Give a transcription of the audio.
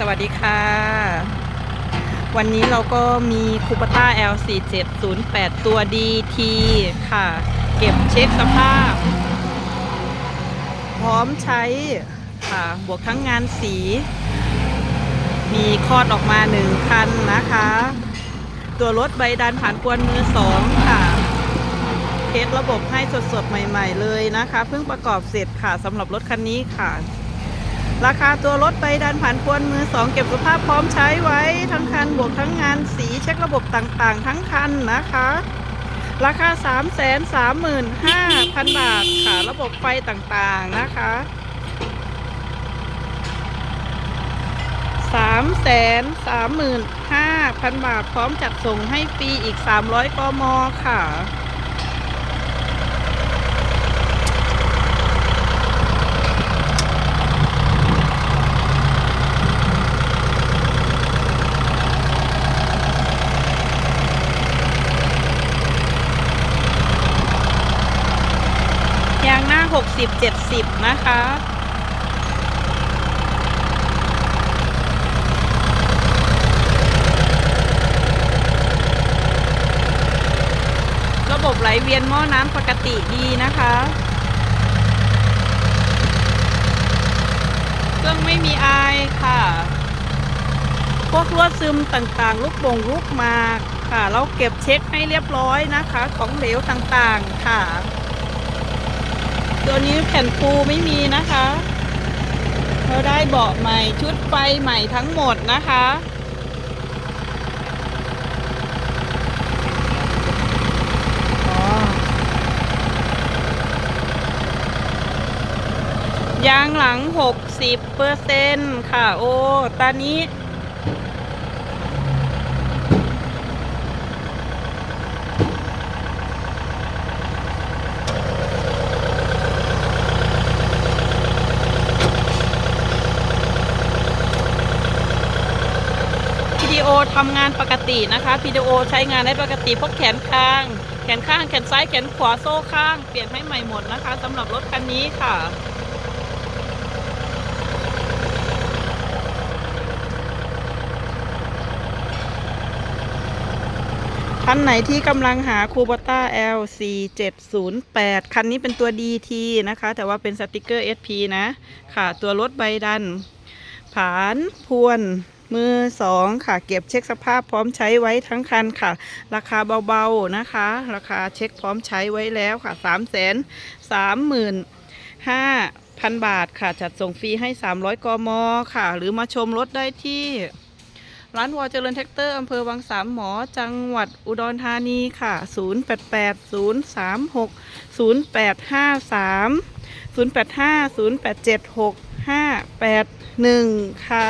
สวัสดีค่ะ วันนี้เราก็มีคูปต้า L4708 ตัว DT ค่ะ เก็บเช็คสภาพ พร้อมใช้ค่ะ บวกทั้งงานสี มีคลอดออกมาหนึ่งคันนะคะ ตัวรถใบดันผ่านกวนมือสองค่ะเทสระบบให้สดๆ ใหม่ ๆ เลยนะคะ เพิ่งประกอบเสร็จค่ะสำหรับรถคันนี้ค่ะ ราคาตัวรถใบดันผ่านพวนมือสองเก็บสภาพพร้อมใช้ไว้ทั้งคันบวกทั้งงานสีเช็คระบบต่างๆ ทั้งคันนะคะ ราคา 3 3 5 0 0 0 บาทค่ะระบบไฟต่างๆนะคะ 3 3 5 0 0 0 บาทพร้อมจัดส่งให้ฟรีอีก 300กมค่ะ ยางหน้า60 70นะคะ ระบบไหลเวียนหม้อน้ำปกติดีนะคะ เครื่องไม่มีอายค่ะ พวกลวซึมต่างๆ ลูกบ่งลูกมากค่ะ เราเก็บเช็คให้เรียบร้อยนะคะ ของเหลวต่างๆค่ะ ตัวนี้แผ่นปูไม่มีนะคะ เราได้เบาะใหม่ชุดไฟใหม่ทั้งหมดนะคะอ๋อยางหลัง 60เปอร์เซ็นค่ะ โอ้ตอนนี้ โอทำงานปกตินะคะพีดีโอใช้งานได้ปกติพวกแขนข้าง แขนข้างแขนซ้ายแขนขวาโซ่ข้าง เปลี่ยนให้ใหม่หมดนะคะสำหรับรถคันนี้ค่ะคันไหนที่กำลังหาคูปต้า L4708 คันนี้เป็นตัว DT นะคะ แต่ว่าเป็นสติกเกอร์ SP นะ ค่ะ ตัวรถใบดัน ผานพวน มือสองค่ะ เก็บเช็คสภาพพร้อมใช้ไว้ทั้งคันค่ะ ราคาเบาๆนะคะ ราคาเช็คพร้อมใช้ไว้แล้วค่ะ3 3 5 0 0 0บาทค่ะ จัดส่งฟรีให้ 300 กม ค่ะ หรือมาชมรถได้ที่ ร้านวอเจริญแท็กเตอร์อำเภอวังสามหมอ จังหวัดอุดรธานีค่ะ 0880360853 085 0876 581 ค่ะ